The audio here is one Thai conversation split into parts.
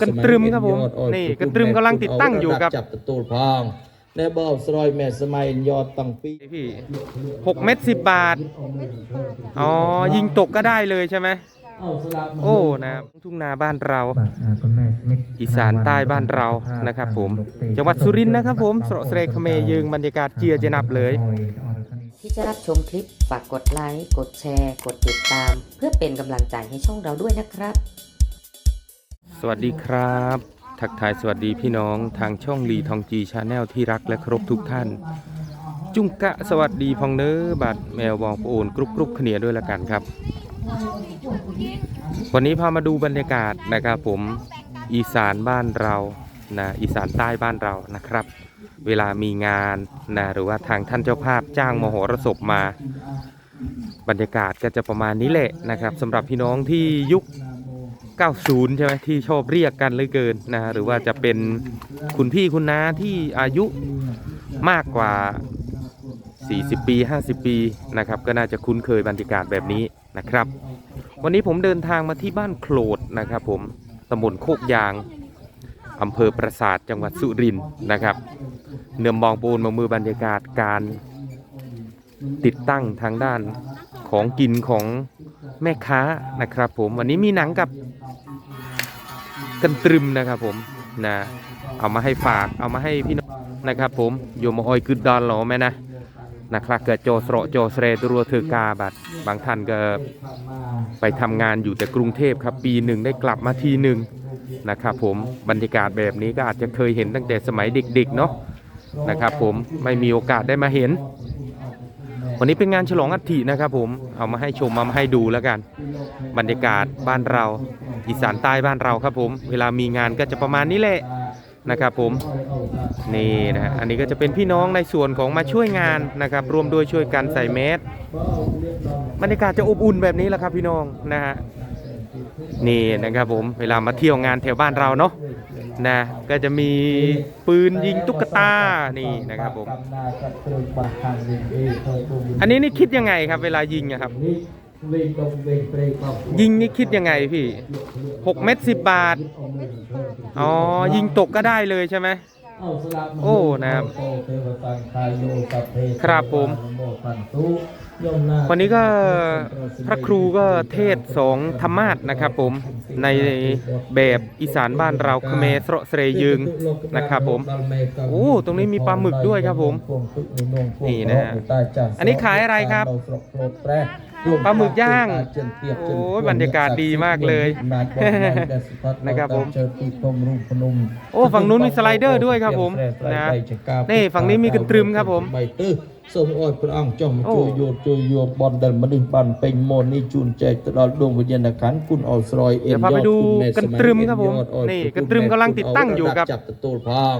กันตรึมครับผมนี่กันตรึมกำลังติดตั้งอยู่ครับจับตะตูลพองในบ่าวสรอยแม่สมัยยอดตังปีพี่หกเม็ดสิบบาท อ๋อ ยิงตกก็ได้เลยใช่ไหมโอ้นะครับทุ่งนาบ้านเรา อีสานใต้บ้านเรานะครับผม จังหวัดสุรินทร์นะครับผมสระเสรคเมยืงบรรยากาศเจียจะนับเลย ที่จะรับชมคลิปฝากกดไลค์ กดแชร์ กดติดตาม เพื่อเป็นกำลังใจให้ช่องเราด้วยนะครับ สวัสดีครับ ทักทายสวัสดีพี่น้องทางช่องลีทองจีชาแนลที่รักและเคารพทุกท่าน จุงกะสวัสดีพองเนื้อบัดแมวบองโอนกรุบกรุบเขนียด้วยละกันครับ วันนี้พามาดูบรรยากาศนะครับผมอีสานบ้านเรานะอีสานใต้บ้านเรานะครับ เวลามีงานนะหรือว่าทางท่านเจ้าภาพจ้างมโหรสพมา บรรยากาศก็จะประมาณนี้แหละนะครับสำหรับพี่น้องที่ยุค 90 ใช่ไหมที่ชอบเรียกกันเลยเกินนะหรือว่าจะเป็นคุณพี่คุณน้าที่อายุมากกว่า 40 ปี 50 ปีนะครับก็น่าจะคุ้นเคยบรรยากาศแบบนี้นะครับ วันนี้ผมเดินทางมาที่บ้านโคลดนะครับผมตำบลโคกยางอำเภอปราสาทจังหวัดสุรินทร์นะครับ เนือมมองปูนมามือบรรยากาศการติดตั้งทางด้านของกินของแม่ค้านะครับผมวันนี้มีหนังกับ กันตรึมนะครับผมนะเอามาให้ฝากเอามาให้พี่น้องนะครับผมโยมออยกึดดอนหรอแม่นะนะครับเกิดโจสระโจสเรตัวเธอกาบัดบางท่านก็ไปทำงานอยู่แต่กรุงเทพครับ ปีหนึ่งได้กลับมาทีหนึ่งนะครับผมบรรยากาศแบบนี้ก็อาจจะเคยเห็นตั้งแต่สมัยเด็กๆเนาะนะครับผมไม่มีโอกาสได้มาเห็น วันนี้เป็นงานฉลองอัฐินะครับผมเอามาให้ชมมาให้ดูแล้วกัน บรรยากาศบ้านเราอีสานใต้บ้านเราครับผม เวลามีงานก็จะประมาณนี้แหละนะครับผมนี่นะอันนี้ก็จะเป็นพี่น้องในส่วนของมาช่วยงานนะครับรวมด้วยช่วยกันใส่แมสบรรยากาศจะอบอุ่นแบบนี้แหละครับพี่น้องนะฮะนี่นะครับผมเวลามาเที่ยวงานแถวบ้านเราเนาะ นะก็จะมีปืนยิงตุ๊กตานี่นะครับผมอันนี้นี่คิดยังไงครับ เวลายิงอะครับ ยิงนี่คิดยังไงพี่หกเม็ดสิบบาทอ๋อยิงตกก็ได้เลยใช่ไหมโอ้นะครับครับผม วันนี้ก็พระครูก็เทศสองธรรมาสนะครับผมในแบบอีสานบ้านเราเขมรสระเสรยึงนะครับผมโอ้ตรงนี้มีปลาหมึกด้วยครับผมนี่นะฮะอันนี้ขายอะไรครับปลาหมึกย่างโอ้ยบรรยากาศดีมากเลยนะครับผมโอ้ฝั่งนู้นมีสไลเดอร์ด้วยครับผมนะนี่ฝั่งนี้มีกระตรึมครับผมใบตื้อ សូមអរព្រះអង្គចុះមក អូ ជួយយកជួយយកបនដែលមនុស្សបានពេញមននេះជូនចែកទៅដល់ដួងវិញ្ញាណក្ខន្ធគុណអោស្រ័យអៀ เดี๋ยวพาไปดูกันตรึมครับผมนี่กันตรึมกำลังติดตั้งอยู่ครับ ចាប់ទទួលផង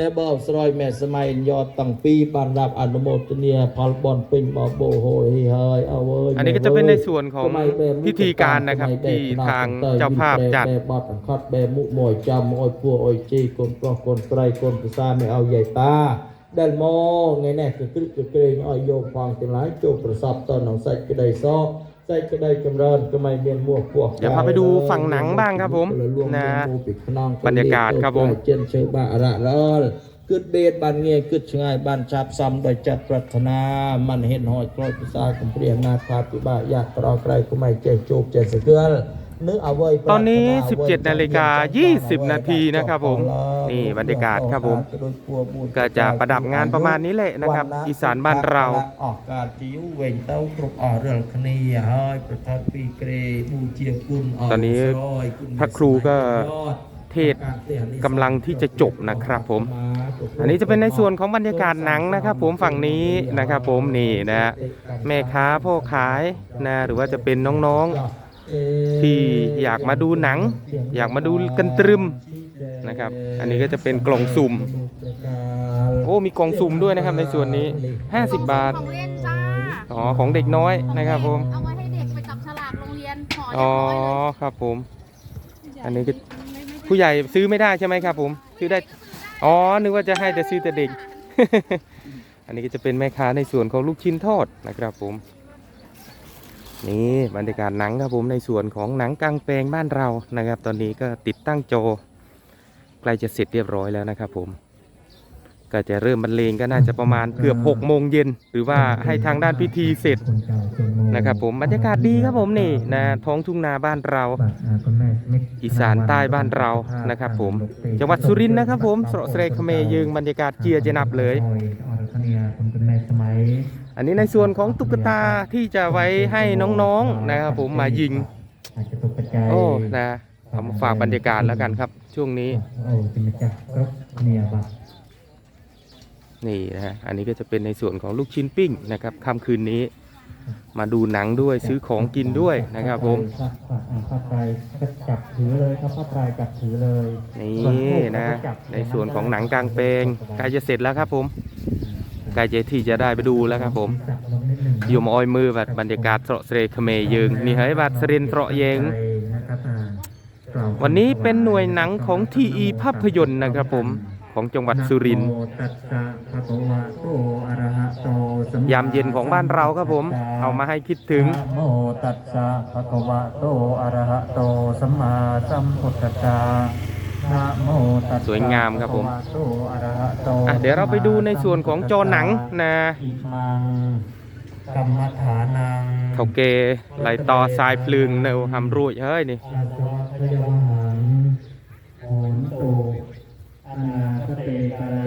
ដែលបោស្រ័យមេសម័យយតតាំងពីរបានรับអនុមោទនាផលបនពេញបបោហយហើយអើយ อันนี้ก็จะเป็นในส่วนของพิธีการนะครับที่ทางเจ้าภาพจัด បែបបត់អង្កត់បែមុខមួយចាំអោយពួរអោយជីកូនប្រុសកូនស្រីកូនប្រសាមិនអោយយាយតា ដែលមកថ្ងៃនេះគឺគ្រឹកគឺក្រែងអោយយកផងទាំងឡាយចូលប្រសពតក្នុងសាច់ក្តីសោសាច់ក្តីចម្រើនក៏មិនមានមួពោះ เดี๋ยวพาไปดูฝั่งหนังบ้างครับผมนะ บรรยากาศครับผม ចិនជើបាក់រៈរលគិតបេតបានងាយគិតឆ្ងាយបានចាប់សំដោយចិត្តប្រាថ្នាមិនហ៊ានហោចខ្លោចភាសាកំព្រាអំណាចថាពិបាកយ៉ាក្រក្រៃក៏មិនចេះជោគចេះសកលนึกเอาไว้ ตอนนี้ 17 นาฬิกา 20 นาทีนะครับผม นี่บรรยากาศครับผม ก็จะประดับงานประมาณนี้แหละนะครับ อีสานบ้านเราออกการจีวเวงเต้าครบออกเรื่องคณีให้ประทับปีเกรบูเจียกุลตอนนี้พระครูก็เทศกำลังที่จะจบนะครับผม อันนี้จะเป็นในส่วนของบรรยากาศหนังนะครับ ผมฝั่งนี้นะครับ ผมนี่นะฮะแม่ค้าพ่อขายนะหรือว่าจะเป็นน้องๆ ที่อยากมาดูหนัง อยากมาดูกันตรึมนะครับ อันนี้ก็จะเป็นกล่องสุ่ม โอ้มีกล่องสุ่มด้วยนะครับในส่วนนี้ 50 บาท ของเล่นจ้าอ๋อของเด็กน้อยนะครับผม เอาไว้ให้เด็กไปจับฉลากโรงเรียนห่ออ๋อเรียบร้อยเลยครับผมใหญ่อันนี้ก็ไม่ไม่ผู้ใหญ่ซื้อไม่ได้ใช่ไหมครับ ผม ซื้อได้ อ๋อ นึกว่าจะให้แต่ซื้อแต่เด็ก อันนี้ก็จะเป็นแม่ค้าในส่วนของลูกชิ้นทอดนะครับผม นี่บรรยากาศหนังครับผมในส่วนของหนังกลางแปลงบ้านเรานะครับ ตอนนี้ก็ติดตั้งโจใกล้จะเสร็จเรียบร้อยแล้วนะครับผม ก็จะเริ่มบรรเลงก็น่าจะประมาณเกือบ6โมงเย็นหรือว่าให้ทางด้านพิธีเสร็จนะครับผมบรรยากาศดีครับผมนี่นะท้องทุ่งนาบ้านเรา อีสานใต้บ้านเรานะครับผม จังหวัดสุรินทร์นะครับผมสระเสรคเมยืงบรรยากาศเจียจะนับเลย อันนี้ในส่วนของตุ๊กตาที่จะไว้ให้น้องๆนะครับผมมายิงโอ้นะเอามาฝากบรรยากาศแล้วกันครับ ช่วงนี้โอ้เป็นจักรครบเนี่ยบัตรนี่นะฮะอันนี้ก็จะเป็นในส่วนของลูกชิ้นปิ้งนะครับค่ำคืนนี้ มาดูหนังด้วยซื้อของกินด้วยนะครับผมผ้าไตรก็จับถือเลยครับผ้าไตรจับถือเลยนี่นะ ในส่วนของหนังกลางแปลงใกล้จะเสร็จแล้วครับผม ใกล้จะที่จะได้ไปดูแล้วครับผมอยู่มาออยมือบัดบรรยากาศเสระเสรคเมยืงนี่เฮ้ยบัดสรินเสระเยงวันนี้เป็นหน่วยหนังของทีอีภาพยนตร์นะครับผมของจังหวัดสุรินทร์ยามเย็นของบ้านเราครับผม เอามาให้คิดถึงโมตัสสะภะคะวะโตอะระหะโตสัมมาสัมพุทธัสสะ สสะสวยงามครับผมภะะวะโตอะระหะโตอะเดี๋ยวเราไปดูในส่วนของจอหนังนะอิมังกรรมฐานังเขาเกไหลต่อสายพลึงเนวหำรุ่ยเฮ้ยนี่อาสวะพยวหังโหนตุอนาคเตกะเร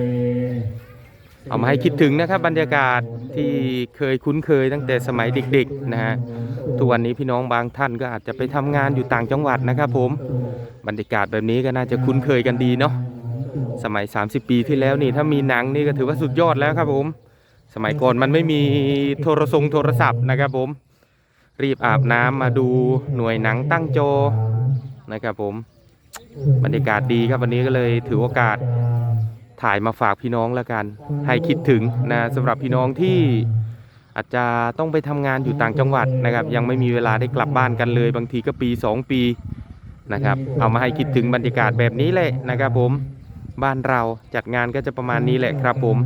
เอามาให้คิดถึงนะครับบรรยากาศที่เคยคุ้นเคยตั้งแต่สมัยเด็กๆนะฮะทุกวันนี้พี่น้องบางท่านก็อาจจะไปทำงานอยู่ต่างจังหวัดนะครับผมบรรยากาศแบบนี้ก็น่าจะคุ้นเคยกันดีเนาะสมัย 30 ปีที่แล้วนี่ถ้ามีหนังนี่ก็ถือว่าสุดยอดแล้วครับผม สมัยก่อนมันไม่มีโทรทรงโทรศัพท์นะครับผม รีบอาบน้ำมาดูหน่วยหนังตั้งโจนะครับผม บรรยากาศดีครับวันนี้ก็เลยถือโอกาส ถ่ายมาฝากพี่น้องแล้วกัน ให้คิดถึงนะสำหรับพี่น้องที่อาจจะต้องไปทำงานอยู่ต่างจังหวัดนะครับ ยังไม่มีเวลาได้กลับบ้านกันเลย บางทีก็ปี 2 ปีนะครับ เอามาให้คิดถึงบรรยากาศแบบนี้แหละนะครับผมบ้านเราจัดงานก็จะประมาณนี้แหละครับผม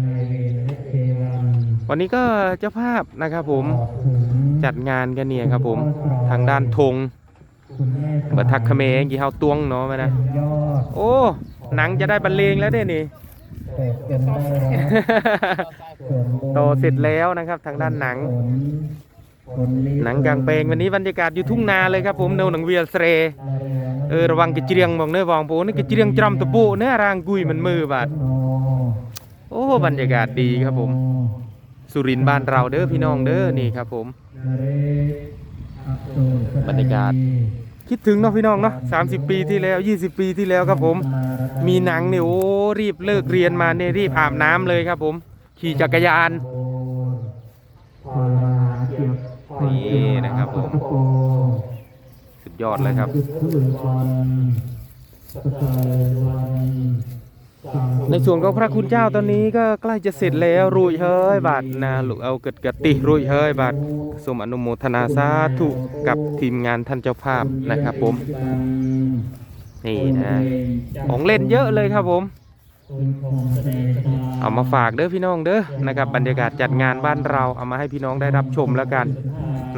วันนี้ก็เจ้าภาพนะครับผมจัดงานกันเนี่ยครับผมทางด้านธงบัทักเขมรกี่เฮาตวงเนาะมานะยอดโอ้ หนังจะได้บรรเลงแล้วเนี่ยนี่ แต่เป็นได้ส่วโตเสร็จแล้วนะครับ ทางด้านหนัง หนังกลางแปลงวันนี้บรรยากาศอยู่ทุ่งนาเลยครับผมเนวหนังเวียเสรเออระวังกระเจียงมองเนื้อวองโปนี่กระเจียงจำตะปูเนื้อรางกุยมันมือบาดโอ้บรรยากาศดีครับผม สุรินทร์บ้านเราเด้อพี่น้องเด้อนี่ครับผม บรรยากาศ คิดถึงเนาะพี่น้องเนาะ30ปีที่แล้ว 20 ปีที่แล้วครับผม มีหนังเนี่ยโอ้รีบเลิกเรียนมาเนี่ยรีบอาบน้ำเลยครับผม ขี่จักรยานนี่นะครับผมสุดยอดเลยครับ ในส่วนของพระคุณเจ้าตอนนี้ก็ใกล้จะเสร็จแล้วรุ่ยเฮ้ยบาทนะลูกเอาเกิดกติรุ่ยเฮ้ยบาทสมอนุโมทนาสาธุกับทีมงานท่านเจ้าภาพนะครับผม นี่นะของเล่นเยอะเลยครับผม เอามาฝากเด้อพี่น้องเด้อนะครับ บรรยากาศจัดงานบ้านเราเอามาให้พี่น้องได้รับชมแล้วกัน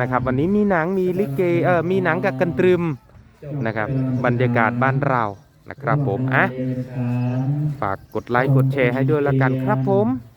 นะครับ วันนี้มีหนังมีลิเกเออมีหนังกับกันตรึมนะครับ บรรยากาศบ้านเรา นะครับผมอะฝากกดไลค์กดแชร์ให้ด้วยแล้วกันครับผมส